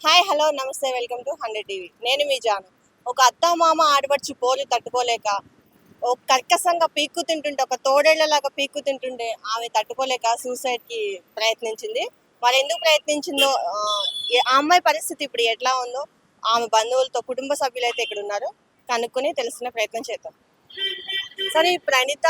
Hi hello నమస్తే welcome to hundred TV. నేను మీ జాను. ఒక అత్త మామ ఆడపడిచి పోలి తట్టుకోలేక ఓ కర్కసంగా పీక్కు తింటుంటే ఒక తోడేళ్ళలాగా పీక్కు తింటుంటే ఆమె తట్టుకోలేక సూసైడ్కి ప్రయత్నించింది. మరి ఎందుకు ప్రయత్నించిందో ఆ, ఆ అమ్మాయి పరిస్థితి ఇప్పుడు ఎట్లా ఉందో ఆమె బంధువులతో కుటుంబ సభ్యులు అయితే ఇక్కడ ఉన్నారు. కనుక్కొని తెలుసుకునే ప్రయత్నం చేద్దాం. సరే ఇప్పుడు అనిత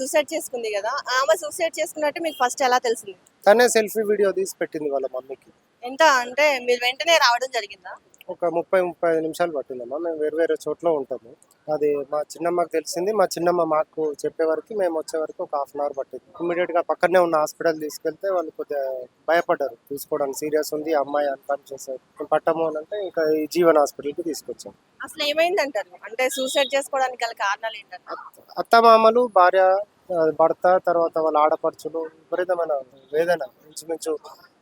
సూసైడ్ చేసుకుంది కదా ఆమె సూసైడ్ చేసుకున్నట్టు మీకు ఫస్ట్ ఎలా తెలిసింది? తనే సెల్ఫీ వీడియో తీసి పెట్టింది వాళ్ళ మమ్మీకి. ఎంత అంటే మీరు వెంటనే రావడం జరిగిందా? ఒక ముప్పై ముప్పై ఐదు నిమిషాలు పట్టిందమ్మా. మేము వేరు వేరే చోట్ల ఉంటాము. అది మా చిన్నమ్మకి తెలిసింది. మా చిన్నమ్మ మాకు చెప్పే వరకు మేము వచ్చే వరకు ఒక హాఫ్ అన్ అవర్ పట్టింది. ఇమ్మీడియట్గా పక్కనే ఉన్న హాస్పిటల్ తీసుకెళ్తే వాళ్ళు కొద్దిగా భయపడ్డారు. తీసుకోవడానికి సీరియస్ ఉంది అమ్మాయి చేశారు. మేము పట్టము అని అంటే ఇంకా ఈ జీవన్ హాస్పిటల్కి తీసుకొచ్చాం. అసలు ఏమైంది అంటారు అంటే సూసైడ్ చేసుకోవడానికి గల కారణాలు ఏంటంటారు? అత్తమామలు భార్య భర్త తర్వాత వాళ్ళ ఆడపడుచులు విపరీతమైన వేదన. ఇంచుమించు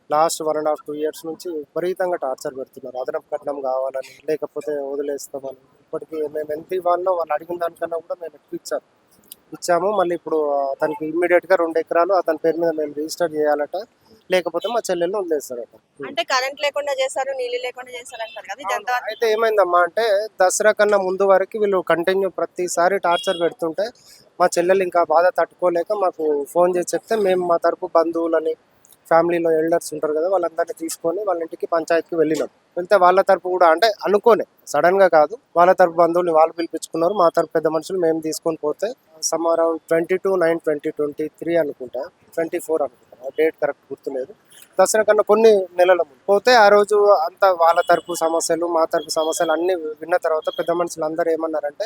last one and half two years నుంచి విపరీతంగా టార్చర్ పెడుతున్నారు. అదనపు కట్నం కావాలని లేకపోతే వదిలేస్తామని. ఇప్పటికీ మేము ఎంత ఇవ్వాలో వాళ్ళు అడిగిన దానికన్నా కూడా మేము ఎక్కువ ఇచ్చాము ఇచ్చాము. మళ్ళీ ఇప్పుడు అతనికి ఇమ్మీడియట్గా రెండు ఎకరాలు అతని పేరు మీద మేము రిజిస్టర్ చేయాలట. లేకపోతే మా చెల్లెల్ని వదిలేస్తారట. అంటే కరెంట్ లేకుండా చేశారు నీళ్ళు లేకుండా చేశారు అయితే ఏమైందమ్మా అంటే దసరా కన్నా ముందు వరకు వీళ్ళు కంటిన్యూ ప్రతిసారి టార్చర్ పెడుతుంటే మా చెల్లెలు ఇంకా బాధ తట్టుకోలేక మాకు ఫోన్ చేసి చెప్తే మేము మా తరపు బంధువులని ఫ్యామిలీలో ఎల్డర్స్ ఉంటారు కదా వాళ్ళందరినీ తీసుకొని వాళ్ళ ఇంటికి పంచాయత్కి వెళ్ళినాం. వెళ్తే వాళ్ళ తరపు కూడా అంటే అనుకోనే సడన్గా కాదు. వాళ్ళ తరపు బంధువుల్ని వాళ్ళు పిలిపించుకున్నారు. మా తరపు పెద్ద మనుషులు మేము తీసుకొని పోతే some around twenty two nine twenty twenty three అనుకుంటా ట్వంటీ ఫోర్ అనుకుంటా. డేట్ కరెక్ట్ గుర్తులేదు. దసరా కన్నా కొన్ని నెలల ముందు. పోతే ఆ రోజు అంత వాళ్ళ తరపు సమస్యలు మా తరపు సమస్యలు అన్ని విన్న తర్వాత పెద్ద మనుషులు అందరూ ఏమన్నారంటే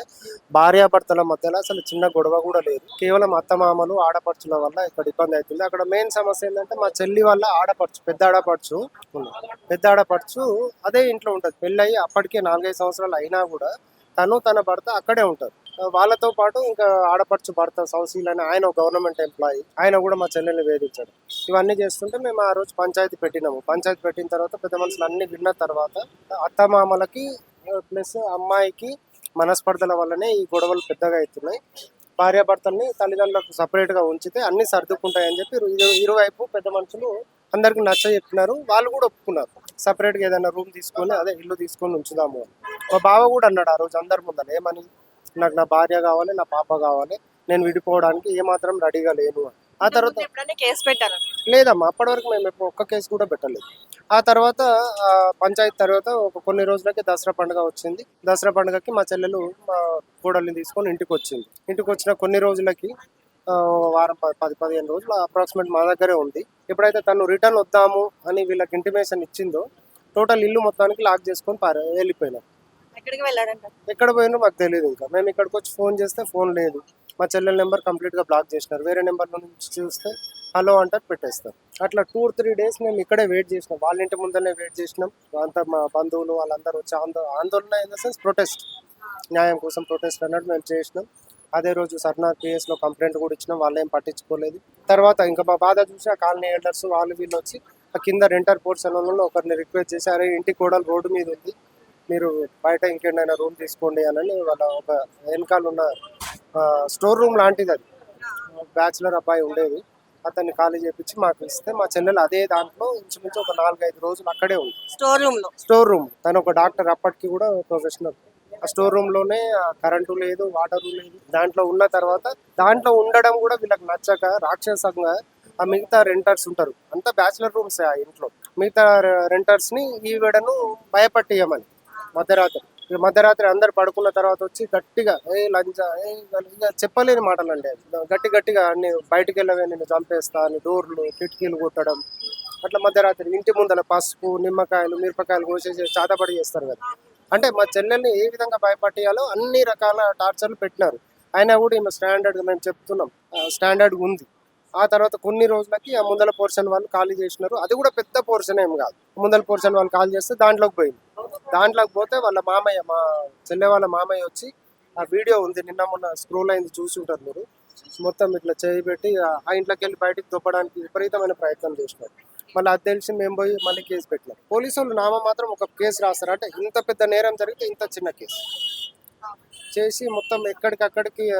భార్యాభర్తల మధ్యలో అసలు చిన్న గొడవ కూడా లేదు. కేవలం అత్తమామలు ఆడపడుచుల వల్ల ఇక్కడ ఇబ్బంది అవుతుంది. అక్కడ మెయిన్ సమస్య ఏంటంటే మా చెల్లి వల్ల ఆడపడుచు పెద్ద ఆడపడుచు పెద్ద ఆడపడుచు అదే ఇంట్లో ఉంటుంది. పెళ్ళయి అప్పటికే నాలుగైదు సంవత్సరాలు అయినా కూడా తను తన భర్త అక్కడే ఉంటారు. వాళ్ళతో పాటు ఇంకా ఆడపడుచు భర్త సౌశీల్ అని ఆయన గవర్నమెంట్ ఎంప్లాయీ ఆయన కూడా మా చెల్లెల్ని వేధించాడు. ఇవన్నీ చేస్తుంటే మేము ఆ రోజు పంచాయతీ పెట్టినాము. పంచాయతీ పెట్టిన తర్వాత పెద్ద మనుషులు అన్ని విన్న తర్వాత అత్తమామలకి ప్లస్ అమ్మాయికి మనస్పర్ధల వల్లనే ఈ గొడవలు పెద్దగా అవుతున్నాయి. భార్యాభర్తల్ని తల్లిదండ్రులకు సపరేట్గా ఉంచితే అన్ని సర్దుకుంటాయని చెప్పి ఇరు- ఇరువైపు పెద్ద మనుషులు అందరికి నచ్చ చెప్పినారు. వాళ్ళు కూడా ఒప్పుకున్నారు. సపరేట్గా ఏదైనా రూమ్ తీసుకొని అదే ఇల్లు తీసుకొని ఉంచుదాము ఒక మా బావ కూడా అన్నాడు ఆ రోజు అందరి ముందర ఏమని? నాకు నా భార్య కావాలి నా పాప కావాలి నేను విడిపోవడానికి ఏమాత్రం రెడీగా లేను అని. ఆ తర్వాత ఎప్పుడైనా కేసు పెట్టారు? లేదమ్మా అప్పటి వరకు మేము ఎప్పుడు ఒక్క కేసు కూడా పెట్టలేదు. ఆ తర్వాత పంచాయతీ తర్వాత ఒక కొన్ని రోజులకి దసరా పండుగ వచ్చింది. దసరా పండుగకి మా చెల్లెలు మా కోడల్ని తీసుకొని ఇంటికి వచ్చింది. ఇంటికి వచ్చిన కొన్ని రోజులకి వారం పది పదిహేను రోజులు అప్రాక్సిమేట్ మా దగ్గరే ఉంది. ఎప్పుడైతే తను రిటర్న్ వద్దాము అని వీళ్ళకి ఇంటిమేషన్ ఇచ్చిందో టోటల్ ఇల్లు మొత్తానికి లాక్ చేసుకొని పారే వెళ్ళిపోయినాం. ఎక్కడికి వెళ్ళారంట? ఎక్కడ పోయినో మాకు తెలియదు ఇంకా. మేము ఇక్కడికి వచ్చి ఫోన్ చేస్తే ఫోన్ లేదు. మా చెల్లెల నెంబర్ కంప్లీట్గా బ్లాక్ చేసినారు. వేరే నెంబర్ నుంచి చూస్తే హలో అంటారు పెట్టేస్తారు. అట్లా టూ త్రీ డేస్ మేము ఇక్కడే వెయిట్ చేసినాం. వాళ్ళ ఇంటి ముందరనే వెయిట్ చేసినాం. అంతా మా బంధువులు వాళ్ళందరూ వచ్చి ఆందో ఆందోళన ఇన్ ద సెన్స్ ప్రొటెస్ట్. న్యాయం కోసం ప్రొటెస్ట్ అన్నట్టు మేము చేసినాం. అదే రోజు సర్నార్ పిఎస్లో కంప్లైంట్ కూడా ఇచ్చినాం. వాళ్ళు ఏం పట్టించుకోలేదు. తర్వాత ఇంకా మా బాధ చూసి ఆ కాలనీ ఎల్డర్స్ వాళ్ళు వీళ్ళు వచ్చి ఆ కింద రెంటర్ పోర్షన్ ఒకరిని రిక్వెస్ట్ చేసి అరే ఇంటి కూడా రోడ్డు మీద ఉంది. మీరు బయట ఇంకేమైనా రూమ్ తీసుకోండి అని వాళ్ళ ఒక వెనకాల ఉన్న స్టోర్ రూమ్ లాంటిది అది. బ్యాచులర్ అబ్బాయి ఉండేది. అతన్ని ఖాళీ చేపించి మాకు ఇస్తే మా చెల్లెలు అదే దాంట్లో ఇంచుమించు ఒక నాలుగైదు రోజులు అక్కడే ఉంది. స్టోర్ రూమ్లో? స్టోర్ రూమ్ తను ఒక డాక్టర్ అప్పటికి కూడా ప్రొఫెషనల్ ఆ స్టోర్ రూమ్లోనే కరెంటు లేదు వాటర్ లేదు. దాంట్లో ఉన్న తర్వాత దాంట్లో ఉండడం కూడా వీళ్ళకి నచ్చక రాక్షసంగా ఆ మిగతా రెంటర్స్ ఉంటారు. అంతా బ్యాచులర్ రూమ్స్ ఆ ఇంట్లో. మిగతా రెంటర్స్ని ఈవిడను భయపట్టియమని మధ్యరాత్రి. మధ్యరాత్రి అందరు పడుకున్న తర్వాత వచ్చి గట్టిగా ఏ లంచ ఏ చెప్పలేని మాటలు అండి గట్టి గట్టిగా అన్ని బయటికి వెళ్ళవే నేను చంపేస్తా అని డోర్లు కిటికీలు కొట్టడం. అట్లా మధ్యరాత్రి ఇంటి ముందర పసుపు నిమ్మకాయలు మిరపకాయలు కోసేసి చాతపడి చేస్తారు కదా. అంటే మా చెల్లెల్ని ఏ విధంగా భయపట్టేయాలో అన్ని రకాల టార్చర్లు పెట్టినారు. అయినా కూడా ఈమె స్టాండర్డ్ మేము చెప్తున్నాం. స్టాండర్డ్ ఉంది. ఆ తర్వాత కొన్ని రోజులకి ఆ ముందల పోర్షన్ వాళ్ళు ఖాళీ చేసినారు. అది కూడా పెద్ద పోర్షన్ ఏం కాదు. ముందల పోర్షన్ వాళ్ళు ఖాళీ చేస్తే దాంట్లోకి పోయింది. దాంట్లోకి పోతే వాళ్ళ మామయ్య మా చెల్లె వాళ్ళ మామయ్య వచ్చి ఆ వీడియో ఉంది. నిన్న మొన్న స్క్రోల్ అయింది చూసి ఉంటారు మీరు. మొత్తం ఇట్లా చేయి పెట్టి ఆ- ఇంట్లోకి వెళ్ళి బయటికి దొప్పడానికి విపరీతమైన ప్రయత్నం చేసినారు. మళ్ళీ అది తెలిసి మేము పోయి మళ్ళీ కేసు పెట్టినాం. పోలీసు వాళ్ళు నామ మాత్రం ఒక కేసు రాస్తారు. అంటే ఇంత పెద్ద నేరం జరిగితే ఇంత చిన్న కేసు. చేసి మొత్తం ఎక్కడికక్కడికి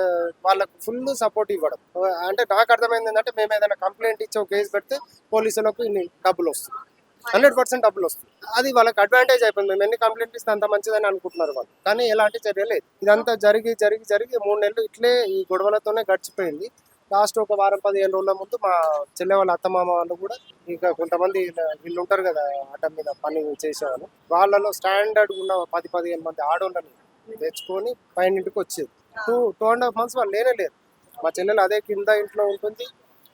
వాళ్ళకు ఫుల్ సపోర్ట్ ఇవ్వడం. అంటే నాకు అర్థమైంది ఏంటంటే మేము ఏదైనా కంప్లైంట్ ఇచ్చి ఒక కేసు పెడితే పోలీసులకు ఇన్ని డబ్బులు వస్తుంది హండ్రెడ్ పర్సెంట్ డబ్బులు వస్తుంది అది వాళ్ళకి అడ్వాంటేజ్ అయిపోయింది. మేము ఎన్ని కంప్లైంట్ ఇస్తే అంత మంచిదని అనుకుంటున్నారు వాళ్ళు. కానీ ఎలాంటి చర్య లేదు. ఇదంతా జరిగి జరిగి జరిగి మూడు నెలలు ఇట్లే ఈ గొడవలతోనే గడిచిపోయింది. లాస్ట్ ఒక వారం పదిహేను రోజుల ముందు మా చెల్లె వాళ్ళ అత్తమామ వాళ్ళు కూడా ఇంకా కొంతమంది వీళ్ళు ఉంటారు కదా ఆట మీద పని చేసేవాళ్ళు. వాళ్ళలో స్టాండర్డ్ ఉన్న పది పదిహేను మంది ఆడోళ్ళని తెచ్చుకొని పైన ఇంటికి వచ్చేది. Two two and half months వాళ్ళు లేనే లేరు. మా చెల్లెలు అదే కింద ఇంట్లో ఉంటుంది.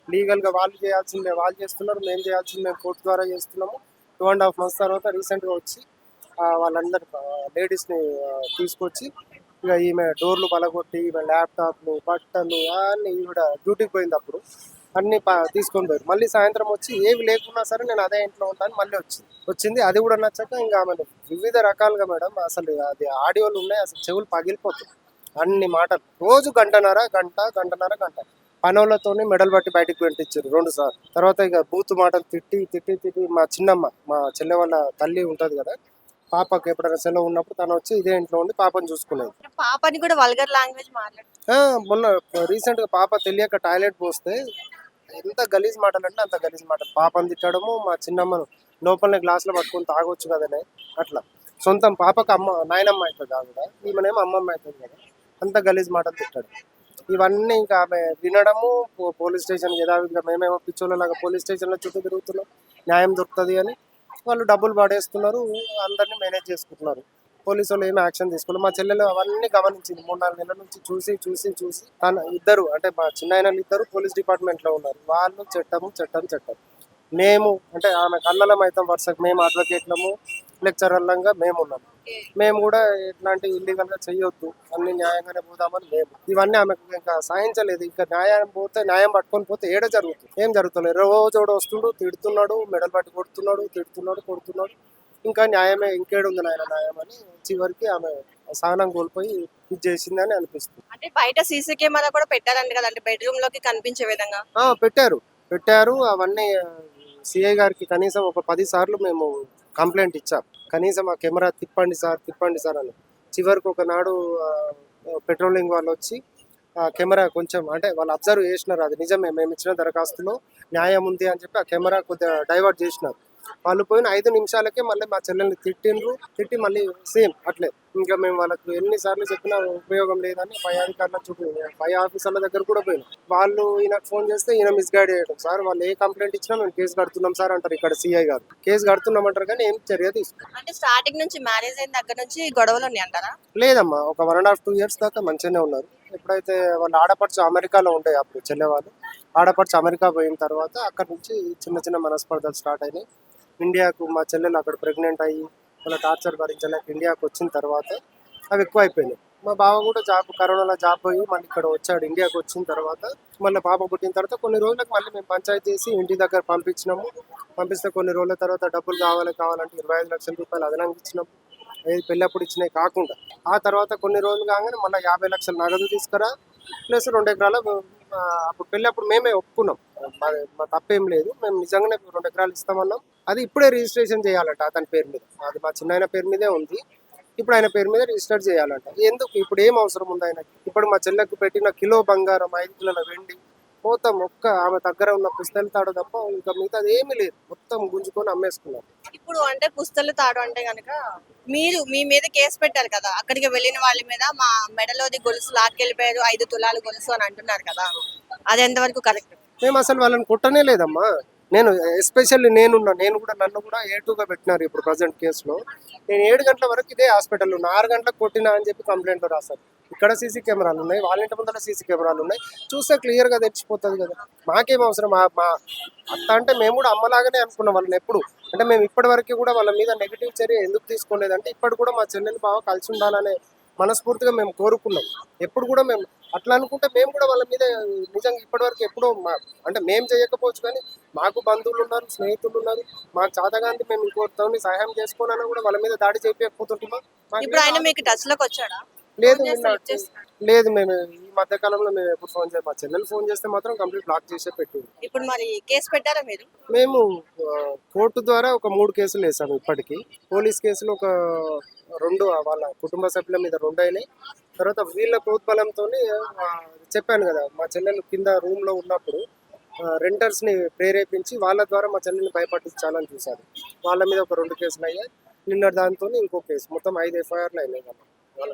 లీగల్గా వాళ్ళు చేయాల్సిందే వాళ్ళు చేస్తున్నారు మేము చేయాల్సింది మేము కోర్టు ద్వారా చేస్తున్నాము. టూ అండ్ హాఫ్ మంత్స్ తర్వాత రీసెంట్గా వచ్చి ఆ, వాళ్ళందరు లేడీస్ని తీసుకొచ్చి ఇక ఈమె డోర్లు పలగొట్టి ఈమె ల్యాప్టాప్లు బట్టలు అన్ని ఈవిడ డ్యూటీకి పోయింది అప్పుడు. అన్ని తీసుకొని పోయారు మళ్ళీ సాయంత్రం వచ్చి ఏవి లేకున్నా సరే నేను అదే ఇంట్లో ఉంటాను మళ్ళీ వచ్చింది వచ్చింది. అది కూడా నచ్చాక ఇంకా ఆమె వివిధ రకాలుగా మేడం అసలు అది ఆడియోలు ఉన్నాయి అసలు చెవులు పగిలిపోతుంది అన్ని మాటలు. రోజు గంటన్నర గంట గంటన్నర గంట. పనులతోని మెడల్ పట్టి బయటికి పెట్టించారు రెండు సార్లు. తర్వాత ఇక బూత్ మాటలు తిట్టి తిట్టి తిట్టి మా చిన్నమ్మ మా చెల్లె వాళ్ళ తల్లి ఉంటది కదా పాపకి ఎప్పుడైనా సెలవు ఉన్నప్పుడు తను వచ్చి ఇదే ఇంట్లో ఉండి పాపని చూసుకునేది. పాపని కూడా వల్గర్ లాంగ్వేజ్ మొన్న రీసెంట్గా పాప తెలియక టాయిలెట్ పోస్తే ఎంత గలీజ్ మాటలు అంటే అంత గలీజ్ మాటలు పాపని తిట్టడము మా చిన్నమ్మను లోపలనే గ్లాసులో పట్టుకొని తాగొచ్చు కదనే అట్లా. సొంతం పాపకు అమ్మ నాయనమ్మ అవుతుంది ఆవిడ ఈమెనేమో అమ్మమ్మ అవుతుంది కదా అంత గలీజ్ మాటలు తిట్టాడు. ఇవన్నీ ఇంకా ఆమె వినడము పో- పోలీస్ స్టేషన్ యథావిధిగా మేమేమో పిచ్చోళ్ళలాగా పోలీస్ స్టేషన్లో చుట్టూ తిరుగుతున్నాం. న్యాయం దొరుకుతుంది అని వాళ్ళు డబ్బులు పడేస్తున్నారు అందరినీ మేనేజ్ చేసుకుంటున్నారు. పోలీసు వాళ్ళు ఏమి యాక్షన్ తీసుకోలేదు. మా చెల్లెలు అవన్నీ గమనించింది. మూడు నాలుగు నెలల నుంచి చూసి చూసి చూసి తన ఇద్దరు అంటే మా చిన్న ఇద్దరు పోలీస్ డిపార్ట్మెంట్లో ఉన్నారు. వాళ్ళు చట్టము చట్టం చట్టం. మేము అంటే ఆమె కళ్ళలం అయితే వరుసకు మేము అడ్వకేట్లము లెక్చరర్లంగా మేము ఉన్నాము మేము కూడా ఎట్లాంటి ఇల్లీగల్గా చెయ్యొద్దు అన్ని న్యాయంగానే పోదామని మేము. ఇవన్నీ ఆమెకు ఇంకా సాధించలేదు ఇంకా న్యాయం పోతే న్యాయం పట్టుకొని పోతే ఏడ జరుగుతుంది? ఏం జరుగుతుంది? రోజు ఒకడు వస్తుండు తిడుతున్నాడు మెడల్ పట్టి కొడుతున్నాడు తిడుతున్నాడు కొడుతున్నాడు. ఇంకా న్యాయమే ఇంకేడుంది నాయన న్యాయం అని చివరికి ఆమె సహనం కోల్పోయి ఇది చేసిందని అనిపిస్తుంది. అంటే బయట సీసీ కెమెరా కూడా పెట్టారంట కదండి బెడ్రూమ్లోకి కనిపించే విధంగా? ఆ, పెట్టారు. పెట్టారు. అవన్నీ సిఐ గారికి కనీసం ఒక పది సార్లు మేము కంప్లైంట్ ఇచ్చాం. కనీసం ఆ కెమెరా తిప్పండి సార్ తిప్పండి సార్ అని. చివరికి ఒకనాడు పెట్రోలింగ్ వాళ్ళు వచ్చి ఆ కెమెరా కొంచెం అంటే వాళ్ళు అబ్జర్వ్ చేసినారు. అది నిజమే మేము ఇచ్చిన దరఖాస్తులో న్యాయం ఉంది అని చెప్పి ఆ కెమెరా కొద్దిగా డైవర్ట్ చేసినారు. వాళ్ళు పోయిన ఐదు నిమిషాలకే మళ్ళీ మా చెల్లెల్ని తిట్టిండ్రు. తిట్టి మళ్ళీ సేమ్ అట్లే. ఇంకా మేము వాళ్ళకి ఎన్నిసార్లు చెప్పినా ఉపయోగం లేదని పై అధికారుల చుట్టూ పై ఆఫీసర్ల దగ్గర కూడా పోయినాం. వాళ్ళు ఈయనకు ఫోన్ చేస్తే ఈయన మిస్గైడ్ చేయడం సార్ వాళ్ళు ఏ కంప్లైంట్ ఇచ్చినా మేము కేసు కడుతున్నాం సార్ అంటారు ఇక్కడ సిఐ గారు. కేసు కడుతున్నామంటారు కానీ ఏం చర్య తీసుకున్నారు అంటే స్టార్టింగ్ నుంచి మ్యారేజ్ అయిన దగ్గర నుంచి గొడవలు ఉన్నాయి అంటారా? లేదమ్మా. ఒక one and half two years దాకా మంచిగానే ఉన్నారు. ఎప్పుడైతే వాళ్ళ ఆడపడుచు అమెరికాలో ఉండే అప్పుడు చెల్లెవాళ్ళు. ఆడపడుచు అమెరికా పోయిన తర్వాత అక్కడ నుంచి చిన్న చిన్న మనస్పర్ధలు స్టార్ట్ అయినాయి. ఇండియాకు మా చెల్లెలు అక్కడ ప్రెగ్నెంట్ అయ్యి వాళ్ళ టార్చర్ భరించలేక ఇండియాకు వచ్చిన తర్వాత అవి ఎక్కువ అయిపోయినాయి మా బావ కూడా జాబ్ కరోనాలో జాబ్ పోయి మళ్ళీ ఇక్కడ వచ్చాడు. ఇండియాకి వచ్చిన తర్వాత మళ్ళీ పాప పుట్టిన తర్వాత కొన్ని రోజులకు మళ్ళీ మేము పంచాయతీ చేసి ఇంటి దగ్గర పంపించినాము. పంపిస్తే కొన్ని రోజుల తర్వాత డబ్బులు కావాలి కావాలంటే ఇరవై ఐదు లక్షల రూపాయలు అదనంగా ఇచ్చినాము ఏది పెళ్ళప్పుడు ఇచ్చినాయి కాకుండా. ఆ తర్వాత కొన్ని రోజులు కాగానే మళ్ళీ యాభై లక్షల నగదు తీసుకురా ప్లస్ రెండు ఎకరాల అప్పుడు పెళ్ళప్పుడు మేమే ఒప్పుకున్నాం. మా తప్పేం లేదు. మేము నిజంగానే రెండు ఎకరాలు ఇస్తామన్నాం. అది ఇప్పుడే రిజిస్ట్రేషన్ చేయాలంట అతని పేరు మీద. అది మా చిన్న పేరు మీదే ఉంది. ఇప్పుడు ఆయన పేరు మీద రిజిస్టర్ చేయాలంట. ఎందుకు? ఇప్పుడు ఏం అవసరం ఉంది ఆయనకి? ఇప్పుడు మా చెల్లెకు పెట్టిన కిలో బంగారం ఐదు కిలోల వెండి మొత్తం ఒక్క ఆమె దగ్గర ఉన్న పుస్తలు తాడు తప్ప ఇంకా మిగతాది ఏమీ లేదు. మొత్తం గుంజుకొని అమ్మేసుకున్నారు ఇప్పుడు అంటే పుస్తలు తాడు అంటే గనక మీరు మీ మీద కేసు పెట్టారు కదా. అక్కడికి వెళ్ళిన వాళ్ళ మీద మా మెడలోది గొలుసు లాక్కెళ్ళిపోయారు ఐదు తులాలు గొలుసు అని అంటున్నారు కదా. అది ఎంతవరకు కరెక్ట్? మేము అసలు వాళ్ళని కొట్టనే లేదమ్మా. నేను ఎస్పెషల్లీ నేనున్నా నేను కూడా నన్ను కూడా ఏ టూగా పెట్టినారు ఇప్పుడు ప్రజెంట్ కేసులో. నేను ఏడు గంటల వరకు ఇదే హాస్పిటల్ ఉన్నా. ఆరు గంటలకు కొట్టినా అని చెప్పి కంప్లైంట్ రాశారు. ఇక్కడ సీసీ కెమెరాలు ఉన్నాయి. వాళ్ళ ఇంటి ముందర సీసీ కెమెరాలు ఉన్నాయి. చూస్తే క్లియర్గా తెచ్చిపోతుంది కదా. మాకేం అవసరం? మా మా అత్త అంటే మేము కూడా అమ్మలాగానే అనుకున్నాం వాళ్ళని ఎప్పుడు. అంటే మేము ఇప్పటి వరకు కూడా వాళ్ళ మీద నెగిటివ్ చర్య ఎందుకు తీసుకోలేదంటే ఇప్పటి కూడా మా చెల్లెలు బాగా కలిసి ఉండాలనే మనస్ఫూర్తిగా మేము కోరుకున్నాం. ఎప్పుడు కూడా మేము అట్లా అనుకుంటే మేము కూడా వాళ్ళ మీద నిజంగా ఇప్పటివరకు ఎప్పుడో మా అంటే మేము చేయకపోవచ్చు కానీ మాకు బంధువులు ఉన్నారు స్నేహితులు ఉన్నారు. మాకు చాతగాంది మేము ఇంకోటితో సహాయం చేసుకోవాలన్నా కూడా వాళ్ళ మీద దాడి చేయకపోతుంటున్నాం ఇప్పుడు ఆయన మీకు టచ్లోకి వచ్చాడా? లేదు? లేదు మేము ఈ మధ్య కాలంలో మేము ఎప్పుడు ఫోన్ చేయం మా చెల్లెలు ఫోన్ చేస్తే మాత్రం కంప్లీట్ బ్లాక్ చేసే పెట్టింది. ఇప్పుడు మరి కేసు పెట్టారా మీరు? మేము కోర్టు ద్వారా ఒక మూడు కేసులు వేసాము ఇప్పటికి. పోలీస్ కేసులు ఒక రెండు వాళ్ళ కుటుంబ సభ్యుల మీద రెండు అయినాయి. తర్వాత వీళ్ళ ప్రోత్బలంతో చెప్పాను కదా మా చెల్లెలు కింద రూమ్లో ఉన్నప్పుడు రెంటర్స్ని ప్రేరేపించి వాళ్ళ ద్వారా మా చెల్లెల్ని భయపట్టించాలని చూశారు. వాళ్ళ మీద ఒక రెండు కేసులు అయ్యాయి. నిన్న దాంతో ఇంకో కేసు. మొత్తం ఐదు ఎఫ్ఐఆర్లు అయినాయి వాళ్ళ.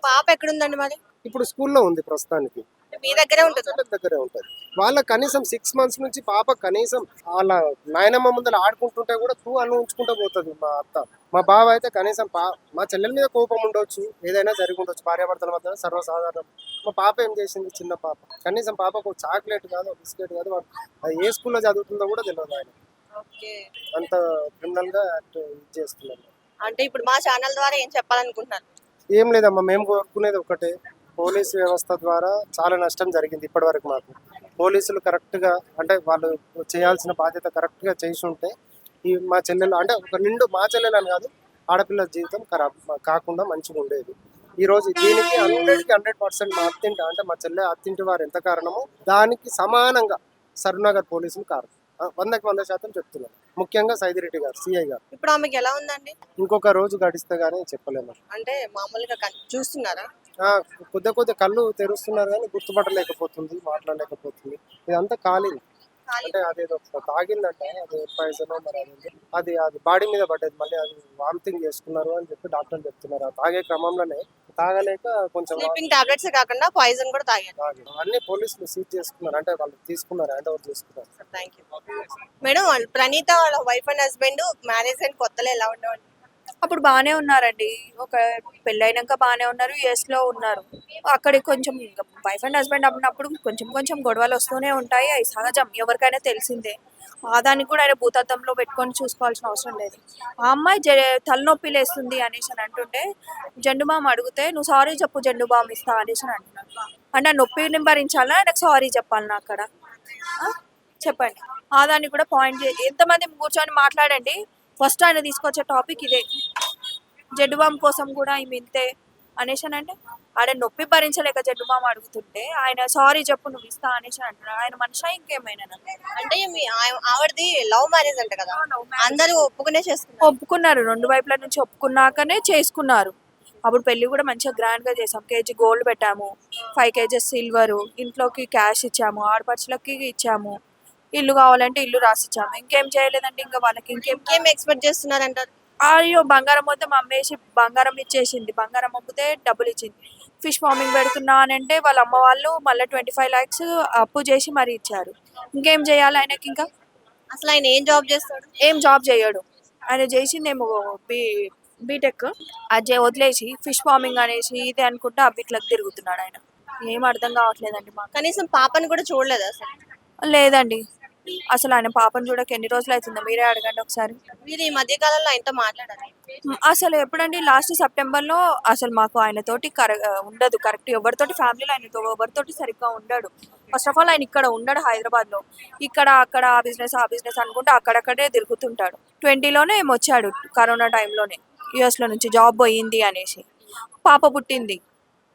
పాప ఎక్కడుందండి మరి? ఇప్పుడు స్కూల్లో ఉంది ప్రస్తుతానికి. మీ దగ్గరే ఉంటుంది? దగ్గరే ఉంటుంది. వాళ్ళ కనీసం సిక్స్ మంత్స్ నుంచి పాప కనీసం వాళ్ళ నాయనమ్మ ముందర ఆడుకుంటుంటే కూడా తూ అను ఉంచుకుంటూ పోతుంది మా అత్త. మా బావ అయితే కనీసం పా మా చెల్లెల మీద కోపం ఉండొచ్చు ఏదైనా జరిగి ఉండొచ్చు భార్యాభర్తల మధ్య సర్వసాధారణం. మా పాప ఏం చేసింది చిన్న పాప? కనీసం పాపకు చాక్లెట్ కాదు బిస్కెట్ కాదు అది ఏ స్కూల్లో చదువుతుందో కూడా తెలియదు ఆయన అంత క్రిమినల్గా యాక్ట్ చేస్తున్నారు అంటే ఇప్పుడు మా ఛానల్ ద్వారా ఏం చెప్పాలనుకుంటున్నారు? ఏం లేదమ్మా మేము కోరుకునేది ఒకటే. పోలీస్ వ్యవస్థ ద్వారా చాలా నష్టం జరిగింది ఇప్పటివరకు మాకు. పోలీసులు కరెక్ట్గా అంటే వాళ్ళు చేయాల్సిన బాధ్యత కరెక్ట్గా చేసి ఉంటే ఈ మా చెల్లెలు అంటే ఒక నిండు మా చెల్లెలు అని కాదు ఆడపిల్ల జీవితం ఖరాబ్ కాకుండా మంచిగా ఉండేది. ఈ రోజు దీనికి హండ్రెడ్కి హండ్రెడ్ పర్సెంట్ మా అత్తింటి అంటే మా చెల్లె అత్తింటి వారు ఎంత కారణమో దానికి సమానంగా సరునగర్ పోలీసులు కారణం. వందకి వంద శాతం చెప్తున్నాను. ముఖ్యంగా సైదిరెడ్డి గారు సిఐ గారు. ఇప్పుడు ఆమెకి ఎలా ఉందండి? ఇంకొక రోజు గడిస్తే గానీ చెప్పలేము అంటే మామూలుగా కన్- చూస్తున్నారా? కొద్ది కొద్ది కళ్ళు తెరుస్తున్నారు కానీ గుర్తుపట్టలేకపోతుంది మాట్లాడలేకపోతుంది. ఇదంతా కాలింది. ఖాళీ అంటే అదేదో తాగిందంట అది పాయిజన్ మరి అది అది అది బాడీ మీద పడ్డది. మళ్ళీ అది వామిటింగ్ చేసుకున్నారు అని చెప్పి డాక్టర్లు చెప్తున్నారు. ఆ తాగే క్రమంలోనే తాగలేక కొంచెం స్లీపింగ్ టాబ్లెట్స్ కాకుండా పాయిజన్ కూడా తాగారు తాగారు. అన్ని పోలీసులు సీజ్ చేసుకున్నారు. అంటే వాళ్ళు తీసుకున్నారు హ్యాండ్ ఓవర్ చేసుకున్నారు థ్యాంక్ యూ మేడం వాళ్ళ ప్రణీత వాళ్ళ వైఫ్ అండ్ హస్బెండ్ మ్యారేజ్ అయిన కొత్తలో ఎలా ఉండేవాళ్ళు? అప్పుడు బాగానే ఉన్నారండి. ఒక పెళ్ళైనాక బాగానే ఉన్నారు యుఎస్లో ఉన్నారు. అక్కడ కొంచెం వైఫ్ అండ్ హస్బెండ్ అన్నప్పుడు కొంచెం కొంచెం గొడవలు వస్తూనే ఉంటాయి. అవి సహజం ఎవరికైనా తెలిసిందే. ఆ దానికి కూడా ఆయన భూతద్దంలో పెట్టుకొని చూసుకోవాల్సిన అవసరం లేదు. ఆ అమ్మాయి జ తలనొప్పి లేస్తుంది అనేసి అని అంటుంటే జెండుబామ్ అడిగితే నువ్వు సారీ చెప్పు జెండుబామ్ ఇస్తా అనేసి అని అంటున్నాను అంటే ఆ నొప్పిని భరించాలా నాకు సారీ చెప్పాలన్నా అక్కడ? చెప్పండి. ఆ దాన్ని కూడా పాయింట్ చే ఎంతమంది కూర్చొని మాట్లాడండి. ఫస్ట్ ఆయన తీసుకొచ్చే టాపిక్ ఇదే. జడ్డు బామ్ కోసం కూడా ఈమె ఇంతే అనేసి అని అంటే ఆడ నొప్పి భరించలేక జడ్డు బామ్ అడుగుతుంటే ఆయన సారీ చెప్పు నువ్వు ఇస్తా అనేసి అని అంటున్నాడు. ఆయన మనిషి ఇంకేమైనా అంటే మీ ఆవిడది లవ్ మ్యారేజ్ అంట కదా? అందరూ ఒప్పుకునే చేసుకున్నారు ఒప్పుకున్నారు. రెండు వైపుల నుంచి ఒప్పుకున్నాకనే చేసుకున్నారు. అప్పుడు పెళ్ళి కూడా మంచిగా గ్రాండ్గా చేసాం. కేజీ గోల్డ్ పెట్టాము. Five KGs silver. ఇంట్లోకి క్యాష్ ఇచ్చాము. ఆడపడుచులకి ఇచ్చాము. ఇల్లు కావాలంటే ఇల్లు రాసిచ్చాము. ఇంకేం చేయలేదండి ఇంకా వాళ్ళకి. ఇంకేం ఇంకేం ఎక్స్పెక్ట్ చేస్తున్నారు అంటారు అయ్యో బంగారం మొత్తం అమ్మేసి బంగారం ఇచ్చేసింది. బంగారం అమ్మితే డబ్బులు ఇచ్చింది. ఫిష్ ఫార్మింగ్ పెడుతున్నా అని అంటే వాళ్ళ అమ్మ వాళ్ళు మళ్ళీ ట్వంటీ ఫైవ్ ల్యాక్స్ అప్పు చేసి మరీ ఇచ్చారు. ఇంకేం చేయాలి ఆయనకి ఇంకా? అసలు ఆయన ఏం జాబ్ చేస్తాడు? ఏం జాబ్ చేయడు. ఆయన చేసిందేమో బీ బీటెక్. అది వదిలేసి ఫిష్ ఫార్మింగ్ అనేసి ఇది అనుకుంటే అవిట్లకు తిరుగుతున్నాడు ఆయన. ఏం అర్థం కావట్లేదండి మాకు. కనీసం పాపని కూడా చూడలేదు అసలు? లేదండి. అసలు ఆయన పాపను చూడక ఎన్ని రోజులు అవుతుందో మీరే అడగండి ఒకసారి. మీరు ఈ మధ్య కాలంలో ఆయనతో మాట్లాడారు మ్, అసలు ఎప్పుడండి లాస్ట్ సెప్టెంబర్లో అసలు మాకు ఆయనతోటి కర ఉండదు కరెక్ట్ ఎవరితోటి ఫ్యామిలీలో ఆయనతో ఎవరితోటి సరిగ్గా ఉండడు. ఫస్ట్ ఆఫ్ ఆల్ ఆయన ఇక్కడ ఉండడు హైదరాబాద్లో ఇక్కడ అక్కడ ఆ బిజినెస్ ఆ బిజినెస్ అనుకుంటే అక్కడక్కడే తిరుగుతుంటాడు. ట్వంటీలోనే ఏమో వచ్చాడు కరోనా టైంలోనే యుఎస్లో నుంచి జాబ్ పోయింది అనేసి. పాప పుట్టింది.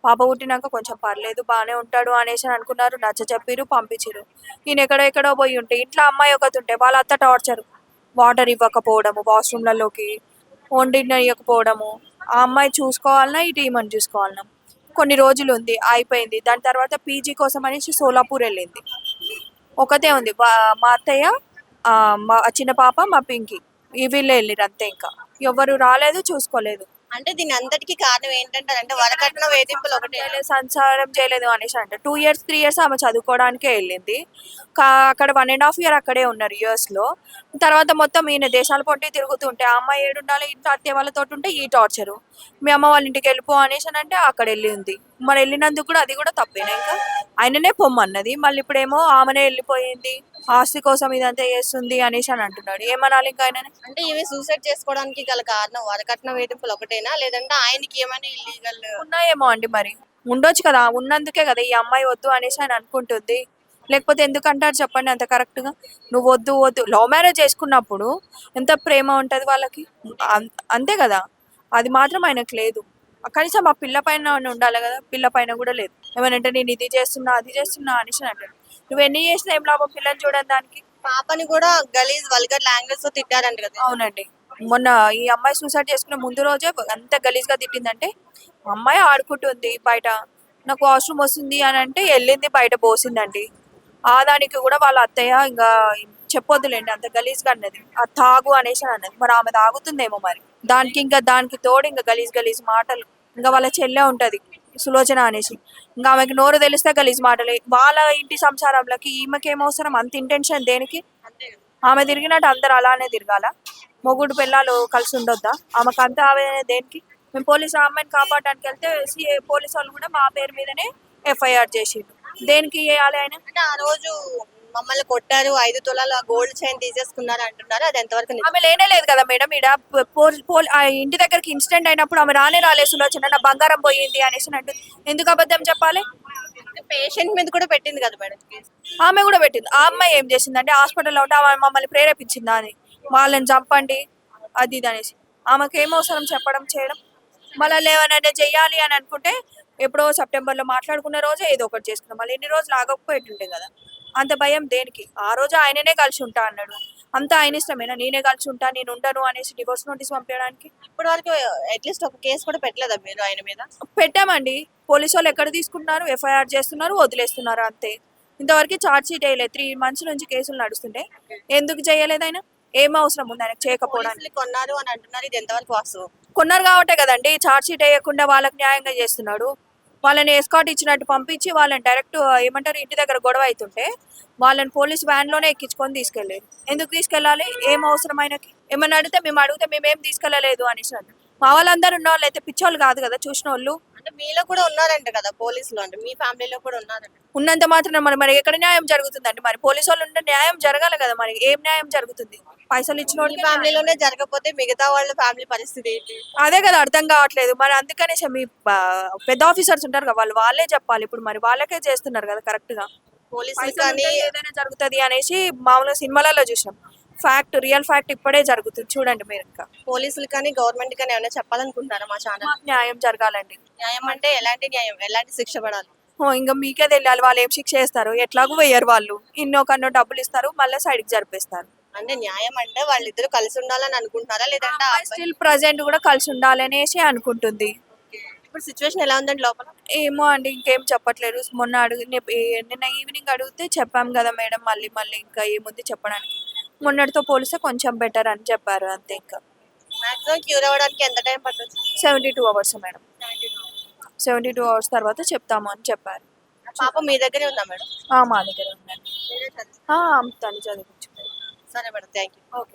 పాప పుట్టినాక కొంచెం పర్లేదు బాగానే ఉంటాడు అనేసి అని అనుకున్నారు. నచ్చ చెప్పిరు పంపించిరు ఈయన ఎక్కడో ఎక్కడో పోయి ఉంటే ఇంట్లో అమ్మాయి ఒకటి ఉంటే వాళ్ళ టార్చర్. వాటర్ ఇవ్వకపోవడము వాష్రూమ్లలోకి వండిన ఇవ్వకపోవడము ఆ అమ్మాయి చూసుకోవాలన్నా ఇటు ఈమెను చూసుకోవాలన్నా కొన్ని రోజులు ఉంది అయిపోయింది. దాని తర్వాత పీజీ కోసం అనేసి సోలాపూర్ వెళ్ళింది. ఒకతే ఉంది మా అత్తయ్య మా చిన్న పాప మా పింకి. ఈ వీళ్ళే వెళ్ళిరు అంతే ఇంకా. ఎవరు రాలేదు చూసుకోలేదు. అంటే దీని అంతటికి కారణం ఏంటంటే అంటే వరకట్న వేధింపులు ఒకటే సంసారం చేయలేదు అనేసి అంటే టూ ఇయర్స్ త్రీ ఇయర్స్ ఆమె చదువుకోవడానికే వెళ్ళింది. అక్కడ వన్ అండ్ హాఫ్ ఇయర్ అక్కడే ఉన్నారు యుఎస్లో. తర్వాత మొత్తం ఈయన దేశాల పొంటి తిరుగుతుంటే ఆ అమ్మాయి ఏడు ఉండాలి ఇంట్లో అత్తయ్య వాళ్ళతో ఉంటే ఈ టార్చరు మీ అమ్మ వాళ్ళ ఇంటికి వెళ్ళిపో అనేసి అని అంటే అక్కడ వెళ్ళింది. మరి వెళ్ళినందుకు కూడా అది కూడా తప్పేనా ఇంకా? ఆయననే పొమ్మన్నది. మళ్ళీ ఇప్పుడేమో ఆమెనే వెళ్ళిపోయింది. ఆస్తి కోసం ఇదంతా చేస్తుంది అనేసి అని అంటున్నాడు. ఏమనాలి ఇంకా ఆయననే? అంటే ఇవి సూసైడ్ చేసుకోవడానికి గల కారణం వరకట్న వేధింపులు ఒకటేనా? లేదంటే ఆయనకి ఏమైనా ఇల్లీగల్ ఉన్నాయేమో అండి మరి. ఉండొచ్చు కదా ఉన్నందుకే కదా ఈ అమ్మాయి వద్దు అనేసి ఆయన అనుకుంటుంది. లేకపోతే ఎందుకు అంటారు చెప్పండి అంత కరెక్ట్గా? నువ్వు వద్దు వద్దు. లవ్ మ్యారేజ్ చేసుకున్నప్పుడు ఎంత ప్రేమ ఉంటది వాళ్ళకి? అంతే కదా. అది మాత్రం ఆయనకు లేదు. కనీసం ఆ పిల్ల పైన ఉండాలి కదా పిల్ల పైన కూడా లేదు. ఏమనంటే నేను ఇది చేస్తున్నా అది చేస్తున్నా అనేసి అని అంటాడు. నువ్వు ఎన్ని చేసినా ఏం లాభం? పిల్లని చూడని దానికి. పాపని కూడా గలీజ్ వల్గర్ లాంగ్వేజ్తో తిట్టారంట కదా. అవునండి. మొన్న ఈ అమ్మాయి సూసైడ్ చేసుకునే ముందు రోజే అంత గలీజ్గా తిట్టిందంటే అమ్మాయి ఆడుకుంటుంది బయట. నాకు వాష్రూమ్ వస్తుంది అని అంటే వెళ్ళింది బయట పోసిందండి. ఆ దానికి కూడా వాళ్ళ అత్తయ్య ఇంకా చెప్పొద్దులేండి అంత గలీజ్గా అన్నది. ఆ తాగు అనేసి అని అన్నది. మరి ఆమె తాగుతుందేమో మరి. దానికి ఇంకా దానికి తోడు ఇంకా గలీజ్ గలీజ్ మాటలు. ఇంకా వాళ్ళ చెల్లె ఉంటది. సులోచన అనేసి. ఇంకా ఆమెకి నోరు తెలిస్తే గలీజ్ మాటలే. వాళ్ళ ఇంటి సంసారంలోకి ఈమెకేమవసరం అంత ఇంటెన్షన్ దేనికి? ఆమె తిరిగినట్టు అందరు అలానే తిరగాల. మొగుడు పిల్లలు కలిసి ఉండొద్దా? ఆమెకు అంత ఆవేదన దేనికి? మేము పోలీసు ఆ అమ్మాయిని కాపాడడానికి వెళ్తే సిఏ పోలీసు వాళ్ళు కూడా మా పేరు మీదనే ఎఫ్ఐఆర్ చేసిండు దేనికి చేయాలి ఆయన అంటే ఆ రోజు మమ్మల్ని కొట్టారు ఐదు తులాల గోల్డ్ చైన్ తీసేసుకున్నారు అంటున్నారు. అది ఎంతవరకు నిజం? ఆమె లేనే లేదు కదా మేడం. ఈడ పో- పోల్- ఆ ఇంటి దగ్గరికి ఇన్సిడెంట్ అయినప్పుడు ఆమె రానే రాలేదు సులోచన నా బంగారం పోయింది అనేసి అంటూ ఎందుకు అబద్ధం చెప్పాలి? పేషెంట్ మీద కూడా పెట్టింది కదా మేడం కేసు. ఆమె కూడా పెట్టింది. ఆ అమ్మాయి ఏం చేసిందంటే హాస్పిటల్లో ఉంటే ఆమె మమ్మల్ని ప్రేరేపించిందా? అని. వాళ్ళని చంపండి. అది ఇది అనేసి. ఆమెకి ఏం అవసరం చెప్పడం చేయడం? మళ్ళీ ఏమైనా చెయ్యాలి అని అనుకుంటే ఎప్పుడో సెప్టెంబర్లో మాట్లాడుకున్న రోజే ఏదో ఒకటి చేసుకున్నాం మళ్ళీ ఎన్ని రోజులు ఆగకపోయేటుండే కదా. అంత భయం దేనికి? ఆ రోజు ఆయననే కలిసి ఉంటా అన్నాడు. అంత ఆయన ఇష్టమేనా? నేనే కలిసి ఉంటా నేను ఉండను అనేసి డివోర్స్ నోటీస్ పంపించడానికి? ఇప్పటి వరకు అట్లీస్ట్ ఒక కేసు కూడా పెట్టలేదా మీరు ఆయన మీద? పెట్టామండి. పోలీసు వాళ్ళు ఎక్కడ తీసుకుంటున్నారు? ఎఫ్ఐఆర్ చేస్తున్నారు వదిలేస్తున్నారు అంతే. ఇంతవరకు ఛార్జ్ షీట్ వేయలేదు త్రీ మంత్స్ నుంచి కేసులు నడుస్తుంటే. ఎందుకు చేయలేదు ఆయన? ఏం అవసరం ఉంది ఆయనకు చేయకపోవడానికి? కొన్నారు అని అంటున్నారు. ఇది ఎంతవరకు వాస్తవం? కొన్నారు కాబట్టే కదండి. ఛార్జ్ షీట్ వేయకుండా వాళ్ళకి న్యాయంగా చేస్తున్నాడు. వాళ్ళని ఎస్కాట్ ఇచ్చినట్టు పంపించి వాళ్ళని డైరెక్ట్ ఏమంటారు ఇంటి దగ్గర గొడవ అవుతుంటే వాళ్ళని పోలీస్ వ్యాన్లోనే ఎక్కించుకొని తీసుకెళ్ళారు ఎందుకు తీసుకెళ్ళాలి? ఏం అవసరమైన ఏమన్నా అడిగితే మేము అడిగితే మేమేం తీసుకెళ్ళలేదు అనేసి అన్నారు మా వాళ్ళందరూ ఉన్న వాళ్ళు అయితే పిచ్చోళ్ళు కాదు కదా చూసిన వాళ్ళు అంటే మీలో కూడా ఉన్నారంట కదా పోలీసులు అంటే మీ ఫ్యామిలీలో కూడా ఉన్నారంట. ఉన్నంత మాత్రం మరి మరి ఎక్కడ న్యాయం జరుగుతుందండి? మరి పోలీసు వాళ్ళు ఉంటే న్యాయం జరగాలి కదా మరి. ఏం న్యాయం జరుగుతుంది? పైసలు ఇచ్చిన మీ ఫ్యామిలీలోనే జరగకపోతే మిగతా వాళ్ళ ఫ్యామిలీ పరిస్థితి ఏంటి? అదే కదా అర్థం కావట్లేదు. మరి అందుకనేసి మీ పెద్ద ఆఫీసర్స్ ఉంటారు కదా వాళ్ళు వాళ్ళే చెప్పాలి. ఇప్పుడు మరి వాళ్ళకే చేస్తున్నారు కదా కరెక్ట్గా. పోలీసులు పైసలు కానీ ఉంటే ఏదైనా జరుగుతుంది అనేసి మామూలుగా సినిమాలలో చూసాం ఫ్యాక్ట్ రియల్ ఫ్యాక్ట్ ఇప్పుడే జరుగుతుంది. చూడండి మీరు ఇంకా. పోలీసులు కానీ గవర్నమెంట్ కానీ ఏమైనా చెప్పాలనుకుంటున్నారా మా ఛానల్? మాకు న్యాయం జరగాలండి. న్యాయం అంటే ఎలాంటి న్యాయం? ఎలాంటి శిక్ష పడాలి? ఓ, ఇంకా మీకే తెలియాలి వాళ్ళు ఏం శిక్ష చేస్తారు. ఎట్లాగూ వేయరు వాళ్ళు. ఇన్నో కన్నో డబ్బులు ఇస్తారు మళ్ళీ సైడ్కి జరిపేస్తారు. అంటే న్యాయం అంటే వాళ్ళిద్దరు కలిసి ఉండాలని అనుకుంటున్నారా? లేదంటే ఆ అబ్బాయి- స్టిల్ ప్రజెంట్ కూడా కలిసి ఉండాలనేసి అనుకుంటుంది. ఇప్పుడు సిచ్యువేషన్ ఎలా ఉందండి లోపల? ఏమో అండి ఇంకేం చెప్పట్లేదు. మొన్న అడుగు నిన్న ఈవినింగ్ అడిగితే చెప్పాం కదా మేడం మళ్ళీ మళ్ళీ ఇంకా ఏముంది చెప్పడానికి. మొన్నటితో పోలిస్తే కొంచెం బెటర్ అని చెప్పారు అంతే ఇంకా. మాక్సిమం క్యూర్ అవ్వడానికి ఎంత టైం పట్టొచ్చు seventy two hours madam seventy two hours తర్వాత చెప్తాము అని చెప్పారు. పాప మీ దగ్గరే ఉందా మేడం? ఆ, మా దగ్గర ఉందండి. తను చదివించుకోండి సరే మేడం థ్యాంక్ యూ ఓకే.